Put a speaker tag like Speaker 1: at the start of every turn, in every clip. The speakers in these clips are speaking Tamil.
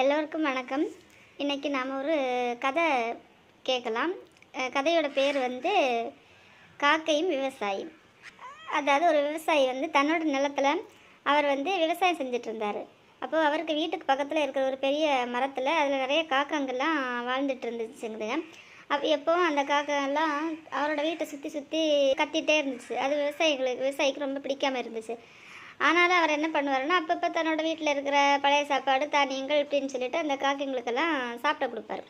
Speaker 1: எல்லோருக்கும் வணக்கம். இன்றைக்கி நாம் ஒரு கதை கேட்கலாம். கதையோட பேர் வந்து காக்கையும் விவசாயம் அதாவது ஒரு விவசாயி வந்து தன்னோட நிலத்தில் அவர் வந்து விவசாயம் செஞ்சுட்டு இருந்தார். அப்போது அவருக்கு வீட்டுக்கு பக்கத்தில் இருக்கிற ஒரு பெரிய மரத்தில் அதில் நிறைய காக்கங்கள்லாம் வாழ்ந்துட்டு இருந்துச்சுங்க அப்போ எப்போவும் அந்த காக்கெல்லாம் அவரோட வீட்டை சுற்றி சுற்றி கத்திகிட்டே இருந்துச்சு. அது விவசாயிகளுக்கு விவசாயிக்கு ரொம்ப பிடிக்காம இருந்துச்சு. ஆனாலும் அவர் என்ன பண்ணுவாருன்னா அப்பப்போ தன்னோட வீட்டில் இருக்கிற பழைய சாப்பாடு தானியங்கள் இப்படின்னு சொல்லிட்டு அந்த காக்கைங்களுக்கெல்லாம் சாப்பிட கொடுப்பாரு.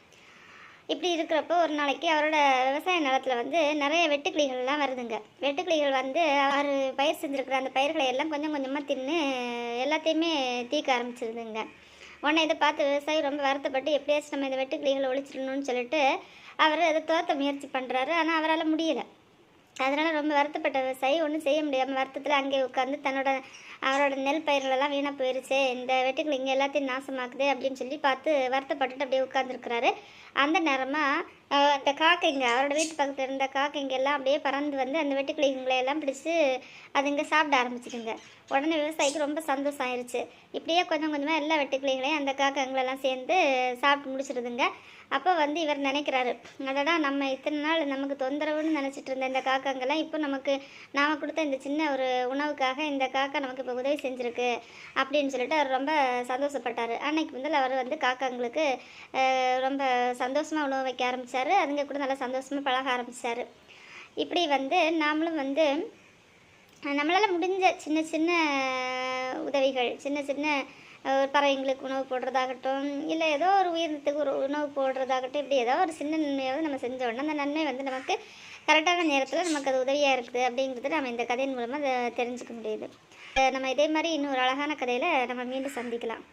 Speaker 1: இப்படி இருக்கிறப்போ ஒரு நாளைக்கு அவரோட விவசாய நிலத்தில் வந்து நிறைய வெட்டுக்கிளிகள்லாம் வருதுங்க. வெட்டுக்கிளிகள் வந்து அவர் பயிர் செஞ்சுருக்கிற அந்த பயிர்களை எல்லாம் கொஞ்சம் கொஞ்சமாக தின்னு எல்லாத்தையுமே தீக்க ஆரம்பிச்சிருதுங்க. உடனே இதை பார்த்து விவசாயி ரொம்ப வருத்தப்பட்டு எப்படியாச்சும் நம்ம இந்த வெட்டுக்கிளிகளை ஒழிச்சிடணும்னு சொல்லிட்டு அவர் அதை தோற்ற முயற்சி பண்ணுறாரு ஆனால் அவரால் முடியலை. அதனால் ரொம்ப வருத்தப்பட்ட விவசாயி ஒன்றும் செய்ய முடியாமல் வருத்தத்தில் அங்கே உட்காந்து தன்னோட அவரோட நெல் பயிர்களெல்லாம் வீணாக போயிருச்சு இந்த வெட்டுக்கள் இங்கே எல்லாத்தையும் நாசமாக்குது அப்படின்னு சொல்லி பார்த்து வருத்தப்பட்டுட்டு அப்படியே உட்காந்துருக்கிறாரு அந்த நேரமாக அந்த காக்கைங்க அவரோட வீட்டு பக்கத்தில் இருந்த காக்கைங்க எல்லாம் அப்படியே பறந்து வந்து அந்த வெட்டுக்கிளிங்களை எல்லாம் பிடிச்சி அதுங்க சாப்பிட ஆரம்பிச்சிடுங்க உடனே விவசாயிக்கு ரொம்ப சந்தோஷம் ஆயிடுச்சு இப்படியே கொஞ்சம் கொஞ்சமாக எல்லா வெட்டுக்கிளிகளையும் அந்த காக்கைங்களெல்லாம் சேர்ந்து சாப்பிட்டு முடிச்சிடுதுங்க. அப்போ வந்து இவர் நினைக்கிறாரு அதெல்லாம் நம்ம இத்தனை நாள் நமக்கு தொந்தரவுன்னு நினச்சிட்டு இருந்த இந்த காக்காங்கெல்லாம் இப்போ நமக்கு நாம் கொடுத்த இந்த சின்ன ஒரு உணவுக்காக இந்த காக்கா நமக்கு இப்போ உதவி செஞ்சுருக்கு அப்படின்னு சொல்லிட்டு அவர் ரொம்ப சந்தோஷப்பட்டார். அன்னைக்கு முதல்ல அவர் வந்து காக்காங்களுக்கு ரொம்ப சந்தோஷமாக உணவு வைக்க ஆரம்பித்தார் அதுங்க கூட நல்லா சந்தோஷமாக பழக ஆரம்பித்தார் இப்படி வந்து நாமளும் வந்து நம்மளால் முடிஞ்ச சின்ன சின்ன உதவிகள் சின்ன சின்ன ஒரு பறவைங்களுக்கு உணவு போடுறதாகட்டும் இல்லை ஏதோ ஒரு உயிரினத்துக்கு ஒரு உணவு போடுறதாகட்டும் இப்படி ஏதோ ஒரு சின்ன நன்மையாவது நம்ம செஞ்சோன்னா அந்த நன்மை வந்து நமக்கு கரெக்டான நேரத்தில் நமக்கு அது உதவியாக இருக்குது அப்படிங்கிறது நம்ம இந்த கதையின் மூலமாக அதை தெரிஞ்சுக்க முடியுது. நம்ம இதே மாதிரி இன்னும் ஒரு அழகான கதையில் நம்ம மீண்டும் சந்திக்கலாம்.